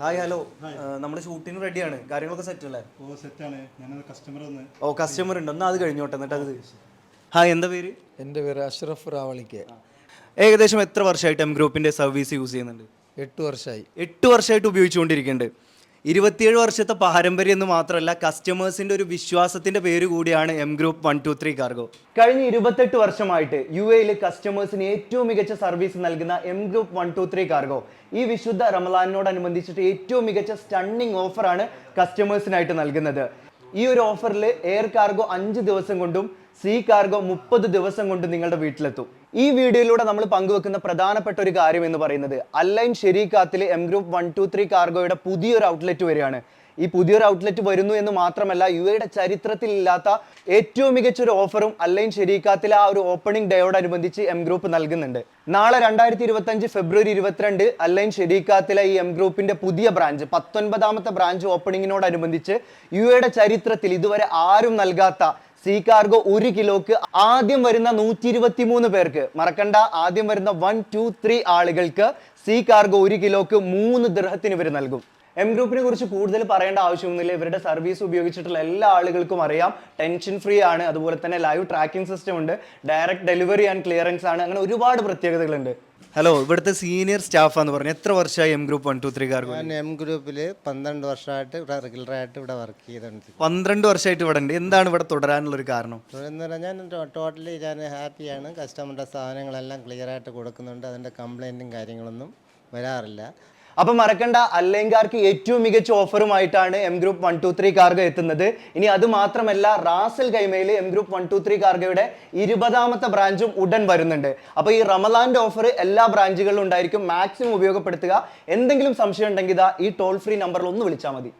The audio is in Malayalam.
ഹായ് ഹലോ നമ്മുടെ ഷൂട്ടിന് റെഡിയാണ് കാര്യങ്ങളൊക്കെ സെറ്റ് അല്ലേ? ഓ സെറ്റാണ് ഞാനത് കസ്റ്റമർ ഒന്ന് ഓ കസ്റ്റമർ ഉണ്ട്. ഒന്ന് അത് കഴിഞ്ഞോട്ടെ എന്നിട്ട് അത്. ഹായ് എന്താ പേര്? എന്റെ പേര് അഷ്റഫ് റാവളിക്ക്. ഏകദേശം എത്ര വർഷമായിട്ട് എം ഗ്രൂപ്പിന്റെ സർവീസ് യൂസ് ചെയ്യുന്നുണ്ട്? എട്ട് വർഷമായി എട്ട് വർഷമായിട്ട് ഉപയോഗിച്ചുകൊണ്ടിരിക്കുന്നുണ്ട്. ഇരുപത്തിയേഴ് വർഷത്തെ പാരമ്പര്യം എന്ന് മാത്രമല്ല കസ്റ്റമേഴ്സിന്റെ ഒരു വിശ്വാസത്തിന്റെ പേര് കൂടിയാണ് M group one two three cargo കഴിഞ്ഞ ഇരുപത്തെട്ട് വർഷമായിട്ട് യു എയിൽ കസ്റ്റമേഴ്സിന് ഏറ്റവും മികച്ച സർവീസ് നൽകുന്ന M group one two three cargo ഈ വിശുദ്ധ റമലാനോടനുബന്ധിച്ചിട്ട് ഏറ്റവും മികച്ച സ്റ്റണ്ണിങ് ഓഫറാണ് കസ്റ്റമേഴ്സിനായിട്ട് നൽകുന്നത്. ഈ ഒരു ഓഫറിൽ എയർ കാർഗോ അഞ്ച് ദിവസം കൊണ്ടും സീ കാർഗോ മുപ്പത് ദിവസം കൊണ്ട് നിങ്ങളുടെ വീട്ടിലെത്തും. ഈ വീഡിയോയിലൂടെ നമ്മൾ പങ്കുവെക്കുന്ന പ്രധാനപ്പെട്ട ഒരു കാര്യം എന്ന് പറയുന്നത് Al Ain ഷെരീഖാത്തിൽ M group one two three കാർഗോയുടെ പുതിയൊരു ഔട്ട്ലെറ്റ് വരികയാണ് ഈ പുതിയൊരു ഔട്ട്ലെറ്റ് വരുന്നു എന്ന് മാത്രമല്ല യു എയുടെ ചരിത്രത്തിൽ ഇല്ലാത്ത ഏറ്റവും മികച്ച ഒരു ഓഫറും അല്ലൈൻ ഷെരീഖാത്തിലെ ആ ഒരു ഓപ്പണിംഗ് ഡേയോടനുബന്ധിച്ച് എം ഗ്രൂപ്പ് നൽകുന്നുണ്ട്. നാളെ രണ്ടായിരത്തി ഇരുപത്തി അഞ്ച് ഫെബ്രുവരി ഇരുപത്തിരണ്ട് അല്ലൈൻ ഷെരീഖാത്തിലെ ഈ എം ഗ്രൂപ്പിന്റെ പുതിയ ബ്രാഞ്ച് പത്തൊൻപതാമത്തെ ബ്രാഞ്ച് ഓപ്പണിങ്ങിനോടനുബന്ധിച്ച് യു എയുടെ ചരിത്രത്തിൽ ഇതുവരെ ആരും നൽകാത്ത സീ കാർഗോ ഒരു കിലോക്ക് ആദ്യം വരുന്ന നൂറ്റി ഇരുപത്തി മൂന്ന് പേർക്ക്. മറക്കണ്ട ആദ്യം വരുന്ന വൺ ടു ത്രീ ആളുകൾക്ക് സീ കാർഗോ ഒരു കിലോക്ക് മൂന്ന് ദൃഹത്തിന് ഇവർ നൽകും. എം ഗ്രൂപ്പിനെ കുറിച്ച് കൂടുതൽ പറയേണ്ട ആവശ്യമൊന്നുമില്ല. ഇവരുടെ സർവീസ് ഉപയോഗിച്ചിട്ടുള്ള എല്ലാ ആളുകൾക്കും അറിയാം. ടെൻഷൻ ഫ്രീ ആണ്. അതുപോലെ തന്നെ ലൈവ് ട്രാക്കിംഗ് സിസ്റ്റം ഉണ്ട്. ഡയറക്റ്റ് ഡെലിവറി ആൻഡ് ക്ലിയറൻസ് ആണ്. അങ്ങനെ ഒരുപാട് പ്രത്യേകതകളുണ്ട്. ഹലോ ഇവിടുത്തെ സീനിയർ സ്റ്റാഫാന്ന് പറഞ്ഞു എത്ര വർഷമായി M group one two three car ഞാൻ എം ഗ്രൂപ്പിൽ പന്ത്രണ്ട് വർഷമായിട്ട് ഇവിടെ റെഗുലറായിട്ട് ഇവിടെ വർക്ക് ചെയ്തുകൊണ്ടിരിക്കും പന്ത്രണ്ട് വർഷമായിട്ട് ഇവിടെ ഉണ്ട്. എന്താണ് ഇവിടെ തുടരാനുള്ള ഒരു കാരണം? എന്ന് പറഞ്ഞാൽ ഞാൻ ടോട്ടലി ഞാൻ ഹാപ്പിയാണ് കസ്റ്റമറുടെ സാധനങ്ങളെല്ലാം ക്ലിയറായിട്ട് കൊടുക്കുന്നുണ്ട്. അതിന്റെ കംപ്ലൈന്റും കാര്യങ്ങളൊന്നും വരാറില്ല. അപ്പൊ മറക്കണ്ട അല്ലെങ്കാർക്ക് ഏറ്റവും മികച്ച ഓഫറുമായിട്ടാണ് M group one two three cargo എത്തുന്നത്. ഇനി അത് മാത്രമല്ല Ras al കൈമയിൽ M group one two three കാർഗോയുടെ ഇരുപതാമത്തെ ബ്രാഞ്ചും ഉടൻ വരുന്നുണ്ട്. അപ്പൊ ഈ റമലാന്റെ ഓഫർ എല്ലാ ബ്രാഞ്ചുകളിലും ഉണ്ടായിരിക്കും. മാക്സിമം ഉപയോഗപ്പെടുത്തുക. എന്തെങ്കിലും സംശയം ഉണ്ടെങ്കിൽ ഈ ടോൾ ഫ്രീ നമ്പറിൽ ഒന്ന് വിളിച്ചാൽ മതി.